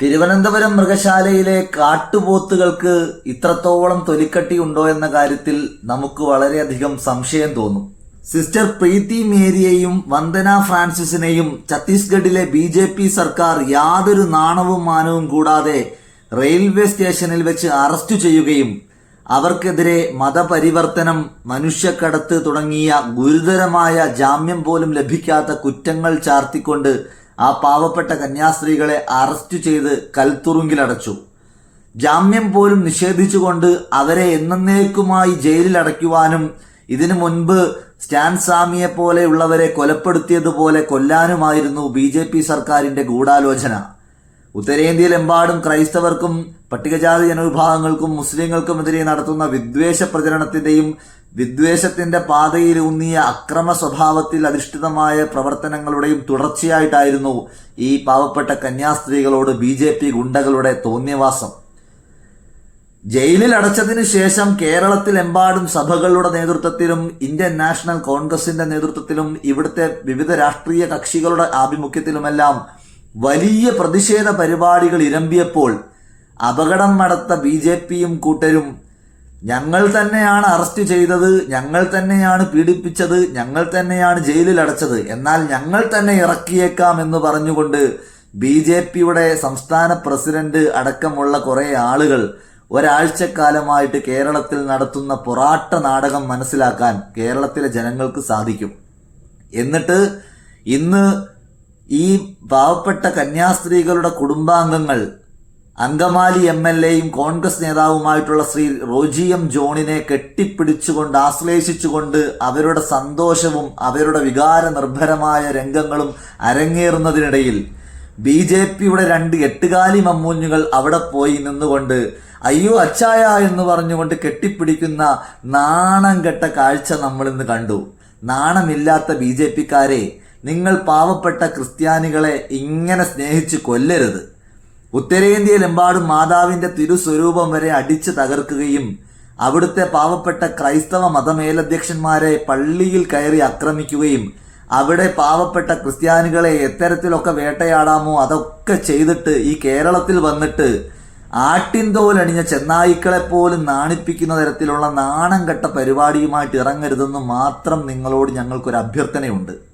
തിരുവനന്തപുരം മൃഗശാലയിലെ കാട്ടുപോത്തുകൾക്ക് ഇത്രത്തോളം തൊലിക്കട്ടി ഉണ്ടോ എന്ന കാര്യത്തിൽ നമുക്ക് വളരെയധികം സംശയം തോന്നും. സിസ്റ്റർ പ്രീതി മേരിയെയും വന്ദന ഫ്രാൻസിസിനെയും ഛത്തീസ്ഗഡിലെ ബി ജെ പി സർക്കാർ യാതൊരു നാണവും മാനവും കൂടാതെ റെയിൽവേ സ്റ്റേഷനിൽ വെച്ച് അറസ്റ്റ് ചെയ്യുകയും അവർക്കെതിരെ മതപരിവർത്തനം മനുഷ്യക്കടത്ത് തുടങ്ങിയ ഗുരുതരമായ ജാമ്യം പോലും ലഭിക്കാത്ത കുറ്റങ്ങൾ ചാർത്തിക്കൊണ്ട് ആ പാവപ്പെട്ട കന്യാസ്ത്രീകളെ അറസ്റ്റ് ചെയ്ത് കൽത്തുറുങ്കിലടച്ചു. ജാമ്യം പോലും നിഷേധിച്ചുകൊണ്ട് അവരെ എന്നേക്കുമായി ജയിലിൽ അടയ്ക്കുവാനും ഇതിനു മുൻപ് സ്റ്റാൻ സാമിയെ പോലെയുള്ളവരെ കൊലപ്പെടുത്തിയതുപോലെ കൊല്ലാനുമായിരുന്നു ബി ജെ പി സർക്കാരിന്റെ ഗൂഢാലോചന. ഉത്തരേന്ത്യയിലെമ്പാടും ക്രൈസ്തവർക്കും പട്ടികജാതി ജനവിഭാഗങ്ങൾക്കും മുസ്ലിങ്ങൾക്കുമെതിരെ നടത്തുന്ന വിദ്വേഷ പ്രചരണത്തിന്റെയും വിദ്വേഷത്തിന്റെ പാതയിലൂന്നിയ അക്രമ സ്വഭാവത്തിൽ അധിഷ്ഠിതമായ പ്രവർത്തനങ്ങളുടെയും തുടർച്ചയായിട്ടായിരുന്നു ഈ പാവപ്പെട്ട കന്യാസ്ത്രീകളോട് ബി ജെ പി ഗുണ്ടകളുടെ തോന്നിയവാസം. ജയിലിൽ അടച്ചതിനു ശേഷം കേരളത്തിലെമ്പാടും സഭകളുടെ നേതൃത്വത്തിലും ഇന്ത്യൻ നാഷണൽ കോൺഗ്രസിന്റെ നേതൃത്വത്തിലും ഇവിടുത്തെ വിവിധ രാഷ്ട്രീയ കക്ഷികളുടെ ആഭിമുഖ്യത്തിലുമെല്ലാം വലിയ പ്രതിഷേധ പരിപാടികൾ ഇരമ്പിയപ്പോൾ അപകടം നടത്ത ബി ജെ പിയും കൂട്ടരും ഞങ്ങൾ തന്നെയാണ് അറസ്റ്റ് ചെയ്തത് ഞങ്ങൾ തന്നെയാണ് പീഡിപ്പിച്ചത് ഞങ്ങൾ തന്നെയാണ് ജയിലിൽ അടച്ചത്. എന്നാൽ ഞങ്ങൾ തന്നെ ഇറക്കിയേക്കാം എന്ന് പറഞ്ഞുകൊണ്ട് ബി ജെ പിയുടെ സംസ്ഥാന പ്രസിഡന്റ് അടക്കമുള്ള കുറെ ആളുകൾ ഒരാഴ്ചക്കാലമായിട്ട് കേരളത്തിൽ നടത്തുന്ന പൊറാട്ട നാടകം മനസ്സിലാക്കാൻ കേരളത്തിലെ ജനങ്ങൾക്ക് സാധിക്കും. എന്നിട്ട് ഇന്ന് ഈ പാവപ്പെട്ട കന്യാസ്ത്രീകളുടെ കുടുംബാംഗങ്ങൾ അങ്കമാലി എം എൽ എയും കോൺഗ്രസ് നേതാവുമായിട്ടുള്ള ശ്രീ റോജി എം ജോണിനെ കെട്ടിപ്പിടിച്ചുകൊണ്ട് ആശ്ലേഷിച്ചുകൊണ്ട് അവരുടെ സന്തോഷവും അവരുടെ വികാര നിർഭരമായ രംഗങ്ങളും അരങ്ങേറുന്നതിനിടയിൽ ബി ജെ പിയുടെ രണ്ട് എട്ടുകാലി മമ്മൂഞ്ഞുകൾ അവിടെ പോയി നിന്നുകൊണ്ട് അയ്യോ അച്ചായ എന്ന് പറഞ്ഞുകൊണ്ട് കെട്ടിപ്പിടിക്കുന്ന നാണം കെട്ട കാഴ്ച നമ്മൾ ഇന്ന് കണ്ടു. നാണമില്ലാത്ത ബി ജെ പിക്കാരെ നിങ്ങൾ പാവപ്പെട്ട ക്രിസ്ത്യാനികളെ ഇങ്ങനെ സ്നേഹിച്ച് കൊല്ലരുത്. ഉത്തരേന്ത്യയിലെമ്പാടും മാതാവിന്റെ തിരുസ്വരൂപം വരെ അടിച്ചു തകർക്കുകയും അവിടുത്തെ പാവപ്പെട്ട ക്രൈസ്തവ മതമേലധ്യക്ഷന്മാരെ പള്ളിയിൽ കയറി ആക്രമിക്കുകയും അവിടെ പാവപ്പെട്ട ക്രിസ്ത്യാനികളെ എത്തരത്തിലൊക്കെ വേട്ടയാടാമോ അതൊക്കെ ചെയ്തിട്ട് ഈ കേരളത്തിൽ വന്നിട്ട് ആട്ടിൻതോലണിഞ്ഞ ചെന്നായിക്കളെ പോലും നാണിപ്പിക്കുന്ന തരത്തിലുള്ള നാണം കെട്ട പരിപാടിയുമായിട്ട് ഇറങ്ങരുതെന്ന് മാത്രം നിങ്ങളോട് ഞങ്ങൾക്കൊരു അഭ്യർത്ഥനയുണ്ട്.